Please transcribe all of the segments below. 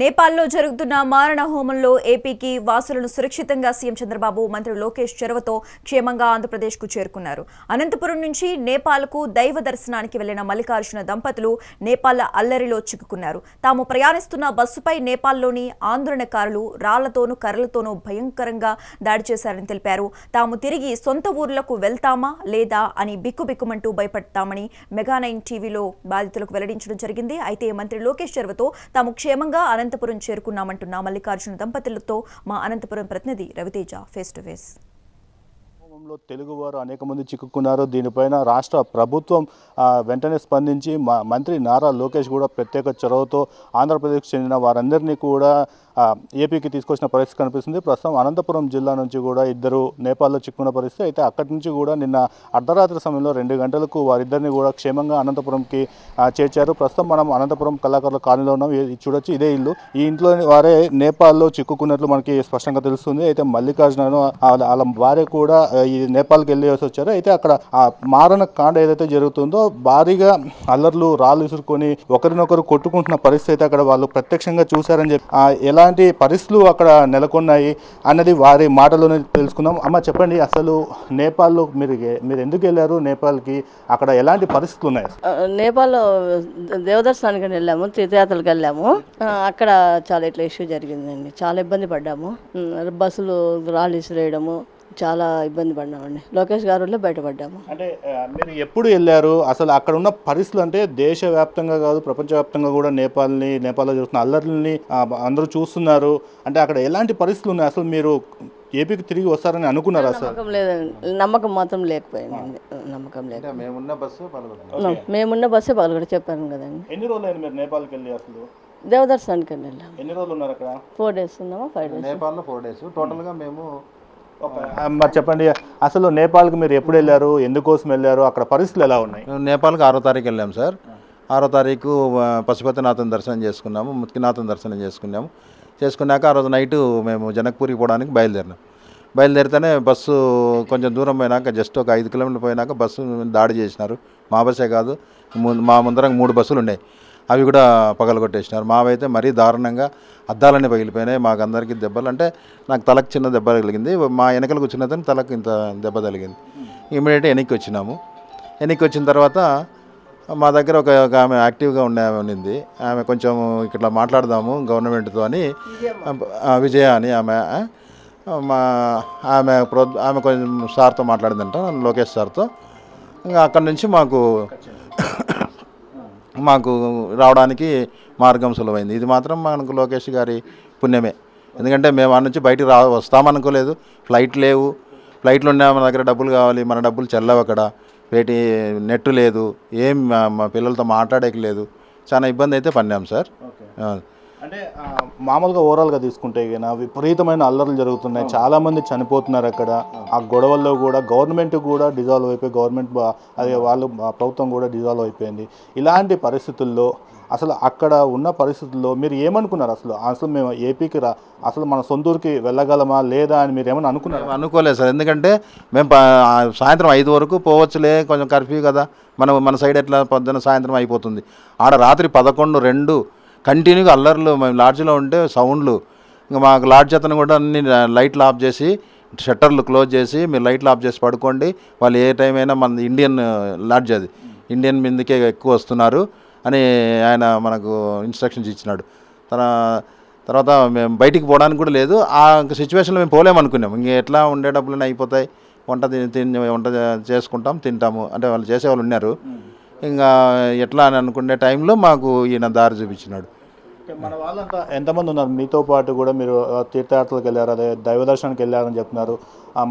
నేపాల్లో జరుగుతున్న మారణ హోమంలో ఏపీకి వాసులను సురక్షితంగా సీఎం చంద్రబాబు మంత్రి లోకేష్ చెరవతో క్షేమంగా ఆంధ్రప్రదేశ్కు చేరుకున్నారు. అనంతపురం నుంచి నేపాల్కు దైవ దర్శనానికి వెళ్ళిన మల్లికార్జున దంపతులు నేపాల్ అల్లరిలో చిక్కుకున్నారు. తాము ప్రయాణిస్తున్న బస్సుపై నేపాల్లోని ఆందోళనకారులు రాళ్ళతోనూ కర్రలతోనూ భయంకరంగా దాడి చేశారని తెలిపారు. తాము తిరిగి సొంత ఊర్లకు వెళ్తామా లేదా అని బిక్కుబిక్కుమంటూ భయపడతామని మెగా నైన్ టీవీలో బాధితులకు వెల్లడించడం జరిగింది. అయితే మంత్రి లోకేష్ చెరవతో తాము క్షేమంగా అనంతపురం చేరుకున్నామంటున్న మల్లికార్జున దంపతులతో మా అనంతపురం ప్రతినిధి రవితేజ ఫేస్ టు ఫేస్ కుటుంబంలో తెలుగువారు అనేక మంది చిక్కుకున్నారు. దీనిపైన రాష్ట్ర ప్రభుత్వం వెంటనే స్పందించి మంత్రి నారా లోకేష్ కూడా ప్రత్యేక చొరవతో ఆంధ్రప్రదేశ్కు చెందిన వారందరినీ కూడా ఏపీకి తీసుకొచ్చిన పరిస్థితి కనిపిస్తుంది. ప్రస్తుతం అనంతపురం జిల్లా నుంచి కూడా ఇద్దరు నేపాల్లో చిక్కున్న పరిస్థితి. అయితే అక్కడి నుంచి కూడా నిన్న అర్ధరాత్రి సమయంలో రెండు గంటలకు వారిద్దరిని కూడా క్షేమంగా అనంతపురంకి చేర్చారు. ప్రస్తుతం మనం అనంతపురం కళాకారుల కాలనీలో ఉన్నాం. ఇది చూడొచ్చు ఇదే ఇల్లు. ఈ ఇంట్లో వారే నేపాల్లో చిక్కుకున్నట్లు మనకి స్పష్టంగా తెలుస్తుంది. అయితే మల్లికార్జున వాళ్ళ భార్య కూడా ఈ నేపాల్కి వెళ్ళేసి వచ్చారు. అయితే అక్కడ ఆ మారణ కాండ ఏదైతే జరుగుతుందో భారీగా అల్లర్లు రాళ్ళు విసురుకొని ఒకరినొకరు కొట్టుకుంటున్న పరిస్థితి అయితే అక్కడ వాళ్ళు ప్రత్యక్షంగా చూశారని చెప్పి ఎలా ఎలాంటి పరిస్థితులు అక్కడ నెలకొన్నాయి అన్నది వారి మాటలోనే తెలుసుకుందాం. అమ్మ చెప్పండి అసలు నేపాల్లో మీరు మీరు ఎందుకు వెళ్ళారు? నేపాల్కి అక్కడ ఎలాంటి పరిస్థితులు ఉన్నాయి? నేపాల్లో దేవదర్శనానికి వెళ్ళాము తీర్థయాత్రలకు వెళ్ళాము. అక్కడ చాలా ఇట్లా ఇష్యూ జరిగిందండి. చాలా ఇబ్బంది పడ్డాము. బస్సులు రాళ్ళు ఇసిరేయడము చాలా ఇబ్బంది పడ్డామండి లోకేష్ గారు వల్లే బయటపడ్డాము. అంటే మీరు ఎప్పుడు వెళ్ళారు? అసలు అక్కడ ఉన్న పరిస్థితులు అంటే దేశవ్యాప్తంగా కాదు ప్రపంచవ్యాప్తంగా కూడా నేపాల్ని నేపాల్లో జరుగుతున్న అల్లర్లని అందరూ చూస్తున్నారు. అంటే అక్కడ ఎలాంటి పరిస్థితులు ఉన్నాయి? అసలు మీరు ఏపీకి తిరిగి వస్తారని అనుకున్నారా అసలు నమ్మకం లేదండి. నమ్మకం మాత్రం లేకపోయిందండి. నమ్మకం లేక మేమున్న బస్సు మేమున్న బస్సే పగలగడ చెప్పాను కదండి. ఎన్ని రోజులు అయింది మీరు నేపాల్కి వెళ్ళి అసలు? దేవదర్శనానికి వెళ్ళాము. ఎన్ని రోజులు ఉన్నారు అక్కడ? ఫోర్ డేస్ ఉన్నామా? Five days. నేపాల్లో ఫోర్ డేస్. టోటల్గా మేము మరి చెప్పండి అసలు నేపాల్కి మీరు ఎప్పుడు వెళ్ళారు? ఎందుకోసం వెళ్ళారు? అక్కడ పరిస్థితులు ఎలా ఉన్నాయి? నేపాల్కి ఆరో తారీఖు వెళ్ళాం సార్. ఆరో తారీఖు ఆ, పశుపతినాథన్ దర్శనం చేసుకున్నాము ముత్కినాథన్ దర్శనం చేసుకున్నాము. చేసుకున్నాక ఆ రోజు నైట్ మేము జనక్పూరికి పోవడానికి బయలుదేరినాం. బయలుదేరితేనే బస్సు కొంచెం దూరం పోయినాక జస్ట్ ఒక ఐదు కిలోమీటర్లు పోయినాక బస్సు దాడి చేసినారు. మా బస్సే కాదు మా ముందర మూడు బస్సులు ఉన్నాయి. అవి కూడా పగలగొట్టేసినారు. మావైతే మరీ దారుణంగా అద్దాలన్నీ పగిలిపోయినాయి. మాకు అందరికీ దెబ్బలు అంటే నాకు తలకు చిన్న దెబ్బ తగిలింది. మా వెనకలకు వచ్చిన అతను తలకు ఇంత దెబ్బ తగిలింది. ఇమీడియట్గా వెనక్కి వచ్చినాము. వెనక్కి వచ్చిన తర్వాత మా దగ్గర ఒక ఆమె యాక్టివ్గా ఉండే ఆమె ఉన్నింది. ఆమె కొంచెం ఇట్లా మాట్లాడదాము గవర్నమెంట్తో అని విజయ అని ఆమె మా ఆమె ప్రో ఆమె కొంచెం సార్తో మాట్లాడిందంట లోకేష్ సార్తో. ఇంకా అక్కడి నుంచి మాకు మాకు రావడానికి మార్గం సులువైంది. ఇది మాత్రం మనకు లోకేష్ గారి పుణ్యమే. ఎందుకంటే మేము ఆ నుంచి బయటికి రా వస్తామనుకోలేదు. ఫ్లైట్ లేవు. ఫ్లైట్లు ఉన్నా మన దగ్గర డబ్బులు కావాలి. మన డబ్బులు చెల్లవు అక్కడ. వేటి నెట్ లేదు. ఏం మా పిల్లలతో మాట్లాడేకి లేదు. చాలా ఇబ్బంది అయితే పన్నాం సార్. అంటే మామూలుగా ఓవరాల్గా తీసుకుంటే గిన విపరీతమైన అల్లర్లు జరుగుతున్నాయి. చాలా మంది చనిపోతున్నారు అక్కడ. ఆ. గొడవల్లో కూడా గవర్నమెంట్ కూడా డిజాల్వ్ అయిపోయి గవర్నమెంట్ అదే వాళ్ళు ప్రభుత్వం కూడా డిజాల్వ్ అయిపోయింది. ఇలాంటి పరిస్థితుల్లో అసలు అక్కడ ఉన్న పరిస్థితుల్లో మీరు ఏమనుకున్నారు అసలు? అసలు మేము ఏపీకి రా అసలు మన సొంతూరుకి వెళ్ళగలమా లేదా అని మీరు ఏమైనా అనుకున్నారు? అనుకోలేదు సార్. ఎందుకంటే మేము సాయంత్రం ఐదు వరకు పోవచ్చులే కొంచెం కర్ఫ్యూ కదా. మనం మన సైడ్ ఎట్లా పొద్దున్న సాయంత్రం అయిపోతుంది. ఆడ రాత్రి పదకొండు రెండు కంటిన్యూగా అల్లర్లు మేము లాడ్జ్లో ఉంటే సౌండ్లు. ఇంకా మాకు లాడ్జ్ అతను కూడా అన్ని లైట్లు ఆఫ్ చేసి షట్టర్లు క్లోజ్ చేసి మీరు లైట్లు ఆఫ్ చేసి పడుకోండి. వాళ్ళు ఏ టైం అయినా మన ఇండియన్ లాడ్జ్ అది. ఇండియన్ మీదకే ఎక్కువ వస్తున్నారు అని ఆయన మనకు ఇన్స్ట్రక్షన్స్ ఇచ్చినాడు. తన తర్వాత మేము బయటికి పోవడానికి కూడా లేదు. ఆ సిచ్యువేషన్లో మేము పోలేము అనుకున్నాం ఇంక ఎట్లా ఉండే డబ్బులన్నీ అయిపోతాయి. వంట తిని తిని వంట చేసుకుంటాం తింటాము. అంటే వాళ్ళు చేసేవాళ్ళు ఉన్నారు. ఇంకా ఎట్లా అని అనుకునే టైంలో మాకు ఈయన దారి చూపించినాడు. మన వాళ్ళంతా ఎంతమంది ఉన్నారు? మీతో పాటు కూడా మీరు తీర్థయాత్రలకు వెళ్ళారు అదే దైవ దర్శనానికి వెళ్ళారని చెప్తున్నారు.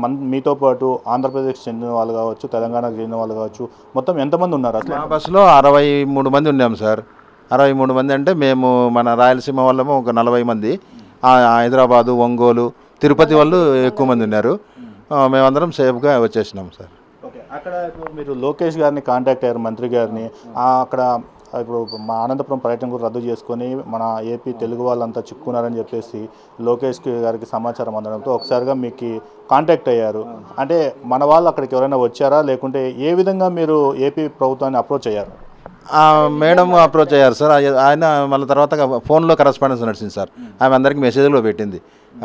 మన మీతో పాటు ఆంధ్రప్రదేశ్కి చెందిన వాళ్ళు కావచ్చు తెలంగాణకు చెందిన వాళ్ళు కావచ్చు మొత్తం ఎంతమంది ఉన్నారు అసలు? మా బస్సులో అరవై మూడు మంది ఉన్నాం సార్. అరవై మూడు మంది అంటే మేము మన రాయలసీమ వాళ్ళము ఒక నలభై మంది. హైదరాబాదు ఒంగోలు తిరుపతి వాళ్ళు ఎక్కువ మంది ఉన్నారు. మేమందరం సేఫ్గా వచ్చేసినాం సార్. అక్కడ ఇప్పుడు మీరు లోకేష్ గారిని కాంటాక్ట్ అయ్యారు మంత్రి గారిని. అక్కడ ఇప్పుడు మా అనంతపురం పర్యటన కూడా రద్దు చేసుకొని మన ఏపీ తెలుగు వాళ్ళంతా చిక్కున్నారని చెప్పేసి లోకేష్ గారికి సమాచారం అందడంతో ఒకసారిగా మీకు కాంటాక్ట్ అయ్యారు. అంటే మన వాళ్ళు అక్కడికి ఎవరైనా వచ్చారా? లేకుంటే ఏ విధంగా మీరు ఏపీ ప్రభుత్వాన్ని అప్రోచ్ అయ్యారు? మేడం అప్రోచ్ అయ్యారు సార్. ఆయన మళ్ళీ తర్వాత ఫోన్లో కరస్పాండెన్స్ నడిచింది సార్. ఆమె అందరికీ మెసేజ్లో పెట్టింది.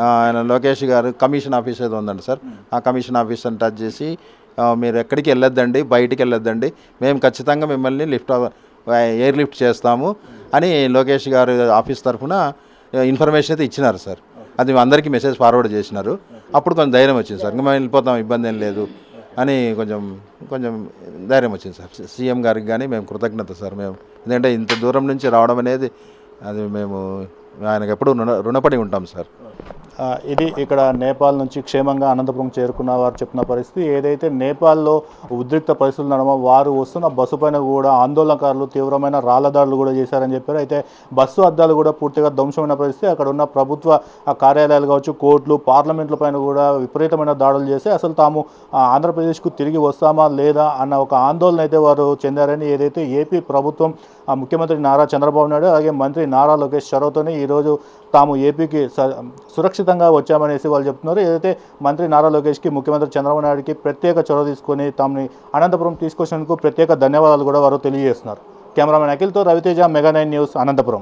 ఆయన లోకేష్ గారు కమిషన్ ఆఫీస్ ఏదో ఉందండి సార్. ఆ కమిషన్ ఆఫీసర్ని టచ్ చేసి మీరు ఎక్కడికి వెళ్ళొద్దండి బయటికి వెళ్ళొద్దండి. మేము ఖచ్చితంగా మిమ్మల్ని లిఫ్ట్ ఎయిర్ లిఫ్ట్ చేస్తాము అని లోకేష్ గారు ఆఫీస్ తరఫున ఇన్ఫర్మేషన్ అయితే ఇచ్చినారు సార్. అది అందరికీ మెసేజ్ ఫార్వర్డ్ చేసినారు. అప్పుడు కొంచెం ధైర్యం వచ్చింది సార్. ఇంకా మేము వెళ్ళిపోతాం ఇబ్బంది ఏం లేదు. అని కొంచెం కొంచెం ధైర్యం వచ్చింది సార్. సీఎం గారికి కానీ మేము కృతజ్ఞత సార్. మేము ఎందుకంటే ఇంత దూరం నుంచి రావడం అనేది అది మేము ఆయనకు ఎప్పుడు రుణ రుణపడి ఉంటాం సార్. ఇది ఇక్కడ నేపాల్ నుంచి క్షేమంగా అనంతపురం చేరుకున్న వారు చెప్తున్న పరిస్థితి. ఏదైతే నేపాల్లో ఉద్రిక్త పరిస్థితులు నడమ వారు వస్తున్న బస్సు పైన కూడా ఆందోళనకారులు తీవ్రమైన రాళ్ళదాడులు కూడా చేశారని చెప్పారు. అయితే బస్సు అద్దాలు కూడా పూర్తిగా ధ్వంసమైన పరిస్థితి. అక్కడ ఉన్న ప్రభుత్వ కార్యాలయాలు కావచ్చు కోర్టులు పార్లమెంట్ల పైన కూడా విపరీతమైన దాడులు చేసి అసలు తాము ఆంధ్రప్రదేశ్కు తిరిగి వస్తామా లేదా అన్న ఒక ఆందోళన అయితే వారు చెందారని ఏదైతే ఏపీ ప్రభుత్వం ముఖ్యమంత్రి నారా చంద్రబాబు నాయుడు అలాగే మంత్రి నారా లోకేష్ చొరవతోనే ఈరోజు తాము ఏపీకి సురక్షిత సురక్షితంగా వచ్చామనేసి వాళ్ళు చెప్తున్నారు. ఏదైతే మంత్రి నారా లోకేష్కి ముఖ్యమంత్రి చంద్రబాబు నాయుడుకి ప్రత్యేక చొరవ తీసుకొని తమని అనంతపురం తీసుకొచ్చినందుకు ప్రత్యేక ధన్యవాదాలు కూడా వారు తెలియజేస్తున్నారు. Cameraman అఖిల్తో Raviteja mega nine news Anantapuram.